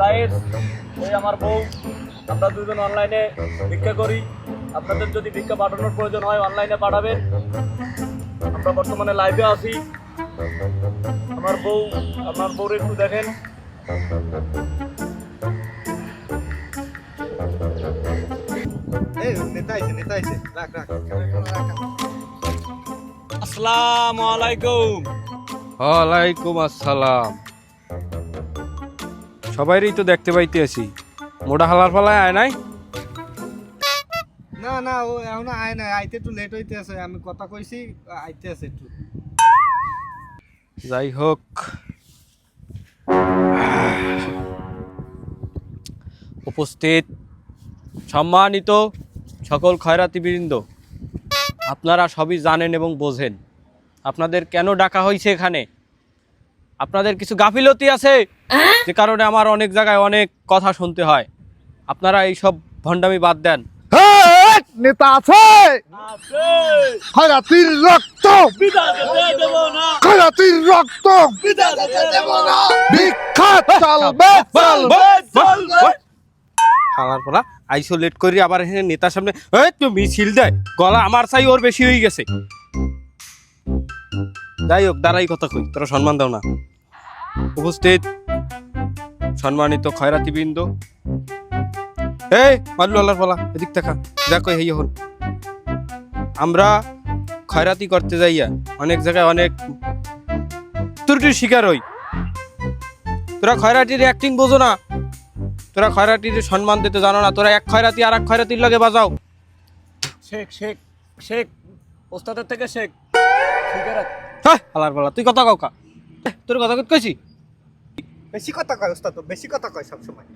Guys এই আমার বউ। আমরা দুজন অনলাইনে ভিক্ষা করি। আপনাদের যদি ভিক্ষা পাঠানোর প্রয়োজন হয় অনলাইনে পাঠাবেন। আমরা বর্তমানে লাইভে আছি। আমার বউ আমার বউর একটু দেখেন। আসসালামু আলাইকুম। ওয়ালাইকুম আসসালাম। সবাইরই তো দেখতে পাইতে আছি। মোটা হালার ফালায় আয় নাই? না না ও এখন আয় নাই। আইতে একটু লেট হইতে আছে। আমি কথা কইছি আইতে আছে একটু। যাই হোক। উপস্থিত সম্মানিত সকল খয়রাতিবৃন্দ আপনারা সবই জানেন এবং বোঝেন। আপনাদের কেন ডাকা হয়েছে এখানে? আপনাদের কিছু গাফিলতি আছে? যে কারণে আমার অনেক জায়গায় অনেক কথা শুনতে হয়। আপনারা এই সব ভণ্ডামি বাদ দেন। নেতা আছে? খয়রাতির রক্ত। খয়রাতির রক্ত। বিখ্যাত চলবে খাওয়ার পরা আইসোলেট করি আবার এখানে নেতার সামনে এই তো মিছিল দেয়। গলা আমার চাই ওর বেশি হয়ে গেছে। যাই হোক দাঁড়াই কথা কই তোরা সম্মান দাও না। উপস্থিত সম্মানিত খয়রাতিবৃন্দ। এই মাল্লু আল্লাহর ফলা এদিক দেখা দেখো এই হন আমরা খয়রাতি করতে যাইয়া অনেক জায়গায় অনেক ত্রুটির শিকার হই। তোরা খয়রাটির অ্যাক্টিং বোঝো না। তোরা খয়রাটির সম্মান দিতে জানো না। তোরা এক খয়রাতি আর এক খয়রাতির লগে বাজাও। শেখ শেখ শেখ ওস্তাদের থেকে শেখ। হালার পালা তুই কথা কাউকা তোর কথা কত কইছি? বেশি কথা কয় ওস্তাদ বেশি কথা কয় সব সময়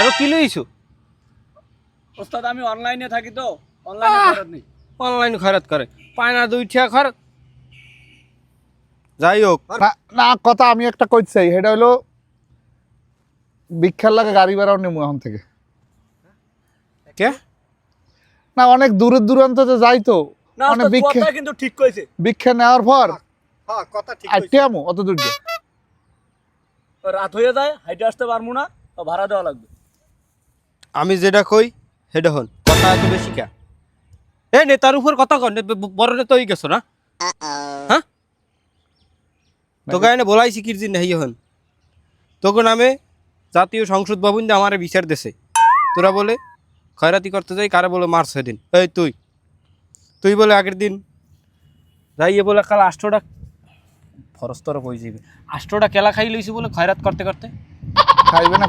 আর কি লইছো? ওস্তাদ আমি অনলাইনে থাকি তো অনলাইনে ফেরত নেই। অনলাইন খয়রাত করে। পায় দুই ঠিয়া খয়রাত। যাই হোক না না কথা আমি একটা কইতে চাই সেটা হলো ভিক্ষার লাগে গাড়ি নেব এখন থেকে। কে? না অনেক দূরে দূরান্ততে যাই তো না মানে ভিক্ষা কিন্তু ঠিক কইছে। ভিক্ষা নেওয়ার পর হ্যাঁ কথা ঠিক। অত দূর দিয়ে। রাত হয়ে যায় হাইটে আসতে পারব না ভাড়া দেওয়া লাগবে। আমি যেটা কই সেটা হল কথা এত বেশি কে? এ নেতার উপর কথা কর নে- ব- বড় নেতা হয়ে গেছো না? হ্যাঁ? তোকে এনে বলাইছি দিন হেই হন তোকে নামে জাতীয় সংসদ ভবন দিয়ে আমার বিচার দেশে তোরা বলে খয়রাতি করতে যাই কারে বলে মার সেদিন এই তুই। তুই বলে আগের দিন যাইয়ে বলে কাল আষ্টটা ফরস্তর কই যাবে আষ্টটা কেলা খাই লইছি বলে খয়রাত করতে করতে? খাইবে না